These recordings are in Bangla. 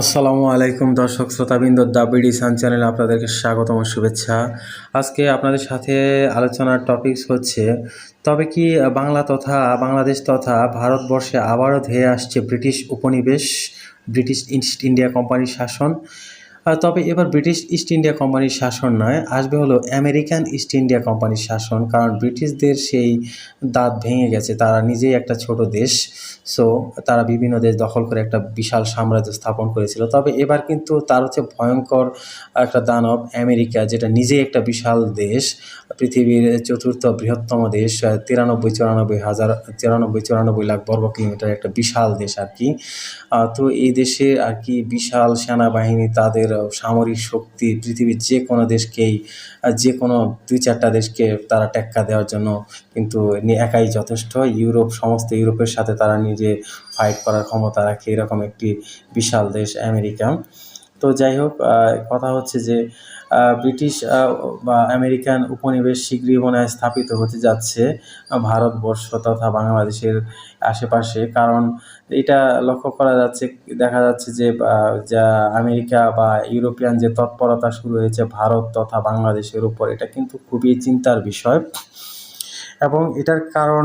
আসসালামু আলাইকুম দর্শক শ্রোতাবৃন্দ, দ্য বিডি সান চ্যানেল আপনাদেরকে স্বাগতম, শুভেচ্ছা। আজকে আপনাদের সাথে আলোচনার টপিকস হচ্ছে, তবে কি বাংলা তথা বাংলাদেশ তথা ভারতবর্ষে আবারও ধেয়ে আসছে ব্রিটিশ উপনিবেশ, ব্রিটিশ ইস্ট ইন্ডিয়া কোম্পানির শাসন? তবে এবার ব্রিটিশ ইস্ট ইন্ডিয়া কোম্পানির শাসন নয়, আসবে হলো আমেরিকান ইস্ট ইন্ডিয়া কোম্পানির শাসন। কারণ ব্রিটিশদের সেই দাঁত ভেঙে গেছে, তারা নিজেই একটা ছোট দেশ। সো তারা বিভিন্ন দেশ দখল করে একটা বিশাল সাম্রাজ্য স্থাপন করেছিল। তবে এবার কিন্তু তার হচ্ছে ভয়ঙ্কর একটা দানব আমেরিকা, যেটা নিজেই একটা বিশাল দেশ, পৃথিবীর চতুর্থ বৃহত্তম দেশ, তিরানব্বই, চুরানব্বই হাজার, তিরানব্বই, চুরানব্বই লাখ বর্গ কিলোমিটার একটা বিশাল দেশ আর কি। তো এই দেশে আর কি বিশাল সেনাবাহিনী তাদের সামরিক শক্তি, পৃথিবীর যে কোনো দেশকেই যে কোনো দুই চারটা দেশকে তারা টেক্কা দেওয়ার জন্য কিন্তু একাই যথেষ্ট। ইউরোপ, সমস্ত ইউরোপের সাথে তারা নিজে ফাইট করার ক্ষমতা রাখে। এরকম একটি বিশাল দেশ আমেরিকা। তো যাই হোক কথা হচ্ছে যে ব্রিটিশ বা আমেরিকান উপনিবেশ শীঘ্রই মনে হয় স্থাপিত হতে যাচ্ছে ভারতবর্ষ তথা বাংলাদেশের আশেপাশে। কারণ এটা লক্ষ্য করা যাচ্ছে, দেখা যাচ্ছে যে যা আমেরিকা বা ইউরোপিয়ান যে তৎপরতা শুরু হয়েছে ভারত তথা বাংলাদেশের উপর, এটা কিন্তু খুবই চিন্তার বিষয়। এবং এটার কারণ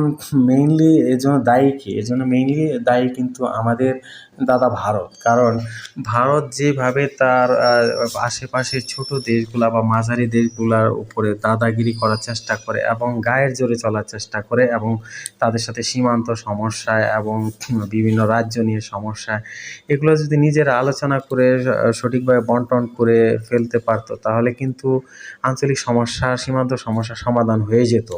মেইনলি এর জন্য দায়ী কি? এর জন্য মেইনলি দায়ী কিন্তু আমাদের দাদা ভারত। কারণ ভারত যেভাবে তার আহ, আশেপাশের ছোট দেশগুলা বা মাঝারি দেশগুলার উপরে দাদাগিরি করার চেষ্টা করে এবং গায়ের জোরে চলার চেষ্টা করে এবং তাদের সাথে সীমান্ত সমস্যায় এবং বিভিন্ন রাজ্য নিয়ে সমস্যায় এগুলো যদি নিজেরা আলোচনা করে সঠিকভাবে বন্টন করে ফেলতে পারতো তাহলে কিন্তু আঞ্চলিক সমস্যা সীমান্ত সমস্যার সমাধান হয়ে যেত।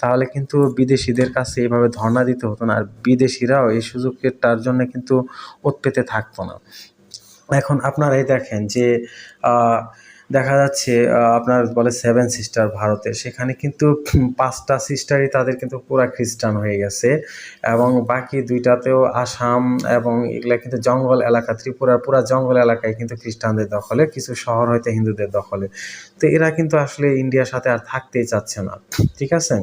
তাহলে কিন্তু বিদেশিদের কাছে এভাবে ধর্ণা দিতে হতো না। আর বিদেশিরাও এই সুযোগটার জন্য কিন্তু উৎপেতে থাকতো না। এখন আপনারাই দেখেন যে দেখা যাচ্ছে আপনার বলে সেভেন সিস্টার ভারতে, সেখানে কিন্তু পাঁচটা সিস্টারই তাদের কিন্তু পুরা খ্রিস্টান হয়ে গেছে এবং বাকি দুইটাতেও আসাম এবং এগুলা কিন্তু জঙ্গল এলাকা, ত্রিপুরার পুরা জঙ্গল এলাকায় কিন্তু খ্রিস্টানদের দখলে, কিছু শহর হয়তো হিন্দুদের দখলে। তো এরা কিন্তু আসলে ইন্ডিয়ার সাথে আর থাকতেই চাচ্ছে না, ঠিক আছে?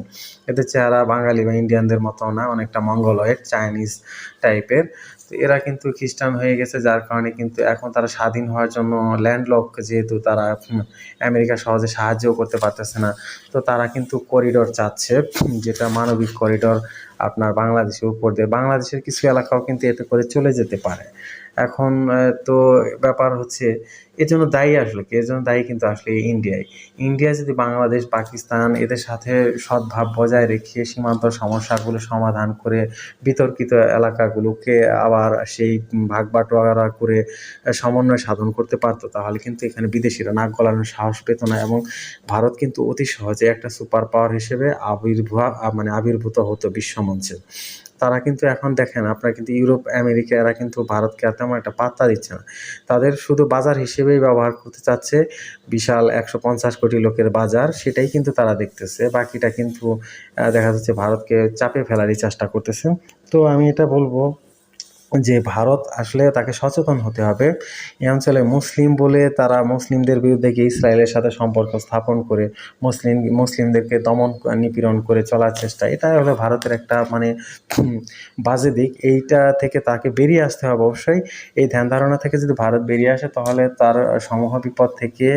এদের চেহারা বাঙালি বা ইন্ডিয়ানদের মতো না, অনেকটা মঙ্গলয়েড, চাইনিজ টাইপের তো এরা কিন্তু খ্রিস্টান হয়ে গেছে, যার কারণে কিন্তু এখন তারা স্বাধীন হওয়ার জন্য ল্যান্ডলক যেহেতু তারা আমেরিকা সহজে সাহায্যও করতে পারতেছে না। তো তারা কিন্তু করিডোর চাচ্ছে যেটা মানবিক করিডোর আপনার বাংলাদেশের উপর দিয়ে। বাংলাদেশের কিছু এলাকাও কিন্তু এতে করে চলে যেতে পারে। এখন তো ব্যাপার হচ্ছে, এর জন্য দায়ী আসলে কি? এর জন্য দায়ী কিন্তু আসলে ইন্ডিয়ায় ইন্ডিয়া যদি বাংলাদেশ, পাকিস্তান এদের সাথে সদ্ভাব বজায় রেখে সীমান্ত সমস্যাগুলো সমাধান করে বিতর্কিত এলাকাগুলোকে আবার সেই ভাগ বাটোয়ারা করে সমন্বয় সাধন করতে পারতো, তাহলে কিন্তু এখানে বিদেশিরা নাক গলানোর সাহস পেত না এবং ভারত কিন্তু অতি সহজে একটা সুপার পাওয়ার হিসেবে আবির্ভাব মানে আবির্ভূত হতো বিশ্বমঞ্চে তারা কিন্তু এখন দেখেন, আপনার কিন্তু ইউরোপ, আমেরিকা, এরা কিন্তু ভারতকে আর তেমন একটা পাত্তা দিচ্ছে না। তাদের শুধু বাজার হিসেবেই ব্যবহার করতে চাচ্ছে, বিশাল একশো পঞ্চাশ কোটি লোকের বাজার, সেটাই কিন্তু তারা দেখতেছে। বাকিটা কিন্তু দেখা যাচ্ছে ভারতকে চাপে ফেলারই চেষ্টা করতেছে। তো আমি এটা বলব যে ভারত আসলে তাকে সচেতন হতে হবে। এই অঞ্চলে মুসলিম বলে তারা মুসলিমদের বিরুদ্ধে গিয়ে ইসরায়েলের সাথে সম্পর্ক স্থাপন করে মুসলিম, মুসলিমদেরকে দমন নিপীড়ন করে চলার চেষ্টা। এটা হলো ভারতের একটা মানে বাজে দিক। এইটা থেকে তাকে বেরিয়ে আসতে হবে অবশ্যই। এই ধ্যান ধারণা থেকে যদি ভারত বেরিয়ে আসে তাহলে তার সমূহ বিপদ থেকে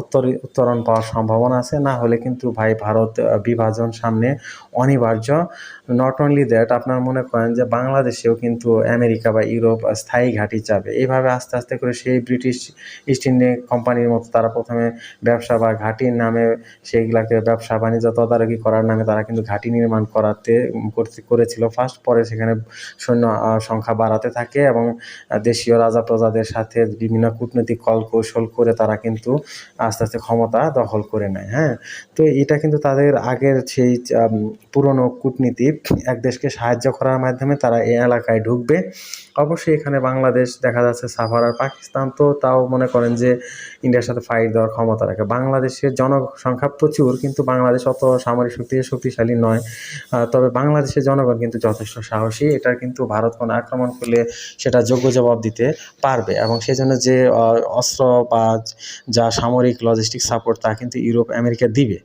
উত্তর, উত্তরণ পাওয়ার সম্ভাবনা আছে। না হলে কিন্তু ভাই ভারত বিভাজন সামনে অনিবার্য। নট অনলি দ্যাট আপনার মনে করেন যে বাংলাদেশেও কিন্তু আমেরিকা বা ইউরোপ স্থায়ী ঘাঁটি চাবে এইভাবে আস্তে আস্তে করে সেই ব্রিটিশ ইস্ট ইন্ডিয়া কোম্পানির মতো তারা প্রথমে ব্যবসা বা ঘাঁটির নামে সেইগুলাকে ব্যবসা বাণিজ্য তদারকি করার নামে তারা কিন্তু ঘাঁটি নির্মাণ করাতে করেছিল। ফার্স্ট পরে সেখানে সৈন্য সংখ্যা বাড়াতে থাকে এবং দেশীয় রাজা প্রজাদের সাথে বিভিন্ন কূটনৈতিক কল কৌশল করে তারা কিন্তু আস্তে আস্তে ক্ষমতা দখল করে নেয় হ্যাঁ? তো এটা কিন্তু তাদের আগের সেই পুরনো কূটনীতি এক দেশকে সাহায্য করার মাধ্যমে তারা এই এলাকায় ঢুকবে। অবশ্যই এখানে বাংলাদেশ দেখা যাচ্ছে সাফার আর পাকিস্তান তো তাও মনে করেন যে ইন্ডিয়ার সাথে ফাইট দেওয়ার ক্ষমতা রাখে। বাংলাদেশের জনসংখ্যা প্রচুর, কিন্তু বাংলাদেশ অত সামরিক শক্তি শক্তিশালী নয়। তবে বাংলাদেশের জনগণ কিন্তু যথেষ্ট সাহসী। এটা কিন্তু ভারত কোনো আক্রমণ করলে সেটা যোগ্য জবাব দিতে পারবে এবং সেজন্য যে অস্ত্র বা যা সামরিক লজিস্টিক সাপোর্ট তা কিন্তু ইউরোপ, আমেরিকা দিবে।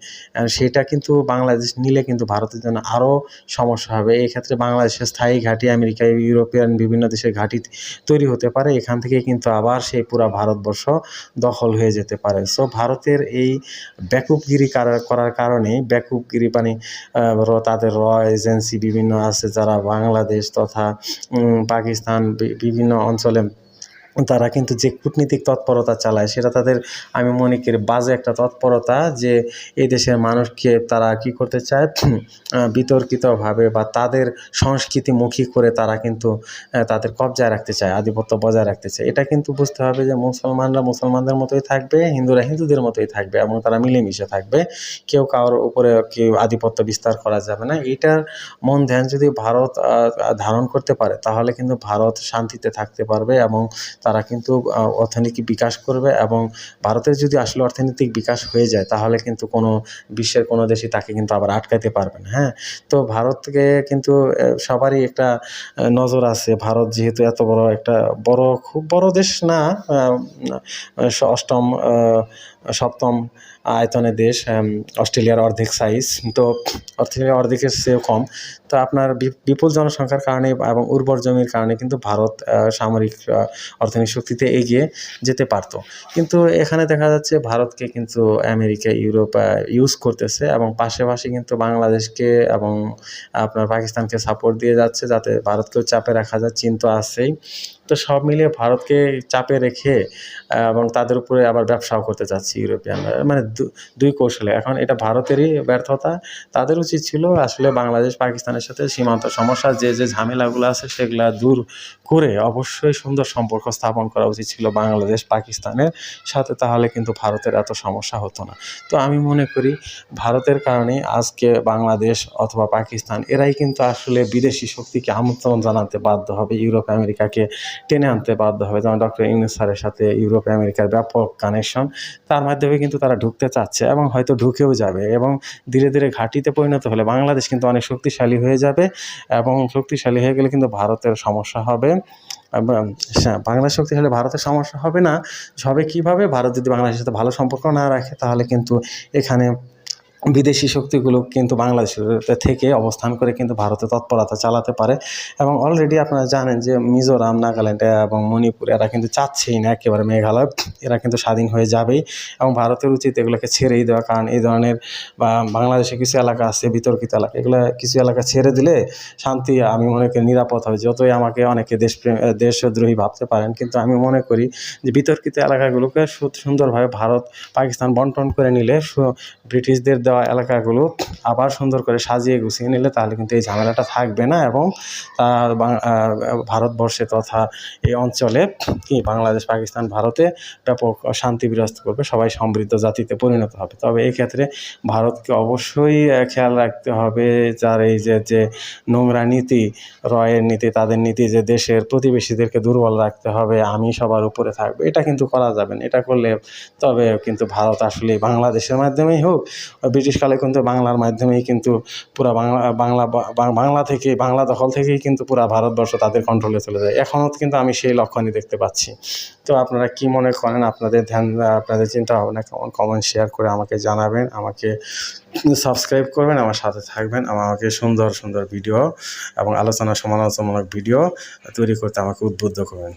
সেটা কিন্তু বাংলাদেশ নিলে কিন্তু ভারতের জন্য আরও সমস্যা হবে। এই ক্ষেত্রে বাংলাদেশের স্থায়ী ঘাঁটি আমেরিকা, ইউরোপিয়ান বিভিন্ন দেশের ঘাঁটি তৈরি হতে পারে। এখান থেকে কিন্তু আবার সেই পুরা ভারতবর্ষ দখল হয়ে যেতে পারে। সো ভারতের এই ব্যাকুপগিরি কারা- করার কারণে ব্যাকুপগিরি মানে তাদের র এজেন্সি বিভিন্ন আছে যারা বাংলাদেশ তথা পাকিস্তান বিভিন্ন অঞ্চলে তারা কিন্তু যে কূটনীতিক তৎপরতা চালায়, সেটা তাদের, আমি মনে করি, বাজে একটা তৎপরতা যে এই দেশের মানুষকে তারা কি করতে চায়? বিতর্কিতভাবে বা তাদের সংস্কৃতিমুখী করে তারা কিন্তু তাদের কবজায় রাখতে চায়, আধিপত্য বজায় রাখতে চায়। এটা কিন্তু বুঝতে হবে যে মুসলমানরা মুসলমানদের মতোই থাকবে, হিন্দুরা হিন্দুদের মতোই থাকবে এবং তারা মিলেমিশে থাকবে। কেউ কারোর উপরে কেউ আধিপত্য বিস্তার করা যাবে না। এটার মন ধ্যান যদি ভারত ধারণ করতে পারে, তাহলে কিন্তু ভারত শান্তিতে থাকতে পারবে এবং তারা কিন্তু অর্থনীতি বিকাশ করবে এবং ভারতের যদি আসলে অর্থনৈতিক বিকাশ হয়ে যায়, তাহলে কিন্তু কোনো, বিশ্বের কোনো দেশই তাকে কিন্তু আবার আটকাতে পারবে না হ্যাঁ? তো ভারতকে কিন্তু সবারই একটা নজর আছে। ভারত যেহেতু এত বড় একটা, বড়, খুব বড় দেশ না অষ্টম সপ্তম আয়তনের দেশ অস্ট্রেলিয়ার অর্ধেক সাইজ তো অস্ট্রেলিয়ার অর্ধেকের চেয়েও কম। তো আপনার বিপুল জনসংখ্যার কারণে এবং উর্বর জমির কারণে কিন্তু ভারত সামরিক অর্থনৈতিক শক্তিতে এগিয়ে যেতে পারত। কিন্তু এখানে দেখা যাচ্ছে ভারতকে কিন্তু আমেরিকা, ইউরোপ ইউজ করতেছে এবং পাশাপাশি কিন্তু বাংলাদেশকে এবং আপনার পাকিস্তানকে সাপোর্ট দিয়ে যাচ্ছে যাতে ভারতকেও চাপে রাখা যায়। চীন তো আছেই। তো সব মিলিয়ে ভারতকে চাপে রেখে এবং তাদের উপরে আবার ব্যবসাও করতে চাচ্ছে ইউরোপিয়ানরা মানে দুই কৌশলে। এখন এটা ভারতেরই ব্যর্থতা। তাদের উচিত ছিল আসলে বাংলাদেশ পাকিস্তানের সাথে সীমান্ত সমস্যা, যে যে ঝামেলাগুলো আছে সেগুলো দূর করে অবশ্যই সুন্দর সম্পর্ক স্থাপন করা উচিত ছিল বাংলাদেশ পাকিস্তানের সাথে। তাহলে কিন্তু ভারতের এত সমস্যা হতো না। তো আমি মনে করি ভারতের কারণে আজকে বাংলাদেশ অথবা পাকিস্তান, এরাই কিন্তু আসলে বিদেশি শক্তিকে আমন্ত্রণ জানাতে বাধ্য হবে। ইউরোপ আমেরিকাকে টেনে আনতে বাধ্য হবে। যেমন ডক্টর ইউনুস স্যারের সাথে ইউরোপ আমেরিকার ব্যাপক কানেকশন তার মাধ্যমে কিন্তু তারা ঢুকতে চাচ্ছে এবং হয়তো ঢুকেও যাবে এবং ধীরে ধীরে ঘাঁটিতে পরিণত হলে বাংলাদেশ কিন্তু অনেক শক্তিশালী হয়ে যাবে এবং শক্তিশালী হয়ে গেলে কিন্তু ভারতের সমস্যা হবে। হ্যাঁ, বাংলাদেশ শক্তিশালী ভারতের সমস্যা হবে না। হবে কীভাবে? ভারত যদি বাংলাদেশের সাথে ভালো সম্পর্ক না রাখে তাহলে কিন্তু এখানে বিদেশি শক্তিগুলো কিন্তু বাংলাদেশের থেকে অবস্থান করে কিন্তু ভারতে তৎপরতা চালাতে পারে। এবং অলরেডি আপনারা জানেন যে মিজোরাম, নাগাল্যান্ড এবং মণিপুর, এরা কিন্তু চাচ্ছেই না একেবারে মেঘালয়। এরা কিন্তু স্বাধীন হয়ে যাবেই। এবং ভারতের উচিত এগুলোকে ছেড়েই দেওয়া। কারণ এই ধরনের, বা বাংলাদেশে কিছু এলাকা আছে, বিতর্কিত এলাকা, এগুলো কিছু এলাকা ছেড়ে দিলে শান্তি, আমি মনে করি, নিরাপদ হবে। যতই আমাকে অনেকে দেশপ্রেম দেশদ্রোহী ভাবতে পারেন, কিন্তু আমি মনে করি যে বিতর্কিত এলাকাগুলোকে সুন্দরভাবে ভারত, পাকিস্তান বন্টন করে নিলে ব্রিটিশদের দেওয়া এলাকাগুলো আবার সুন্দর করে সাজিয়ে গুছিয়ে নিলে তাহলে কিন্তু এই ঝামেলাটা থাকবে না এবং ভারতবর্ষে তথা এই অঞ্চলে কি বাংলাদেশ, পাকিস্তান, ভারতে ব্যাপক শান্তি বিরাজ করবে, সবাই সমৃদ্ধ জাতিতে পরিণত হবে। তবে এই ক্ষেত্রে ভারতকে অবশ্যই খেয়াল রাখতে হবে যার এই যে যে নোংরা নীতি, রয়ের নীতি, তাদের নীতি যে দেশের প্রতিবেশীদেরকে দুর্বল রাখতে হবে, আমি সবার উপরে থাকব, এটা কিন্তু করা যাবে না। এটা করলে তবে কিন্তু ভারত আসলে বাংলাদেশের মাধ্যমেই হোক ব্রিটিশকালে কিন্তু বাংলার মাধ্যমেই কিন্তু পুরা বাংলা বাংলা বাংলা থেকে, বাংলা দখল থেকেই কিন্তু পুরা ভারতবর্ষ তাদের কন্ট্রোলে চলে যায়। এখনও কিন্তু আমি সেই লক্ষণই দেখতে পাচ্ছি। তো আপনারা কি মনে করেন? আপনাদের ধ্যান, আপনাদের চিন্তা ভাবনা কেমন? কমেন্ট শেয়ার করে আমাকে জানাবেন। আমাকে সাবস্ক্রাইব করবেন। আমার সাথে থাকবেন। আমাকে সুন্দর সুন্দর ভিডিও এবং আলোচনা সমালোচনামূলক ভিডিও তৈরি করতে আমাকে উদ্বুদ্ধ করবেন।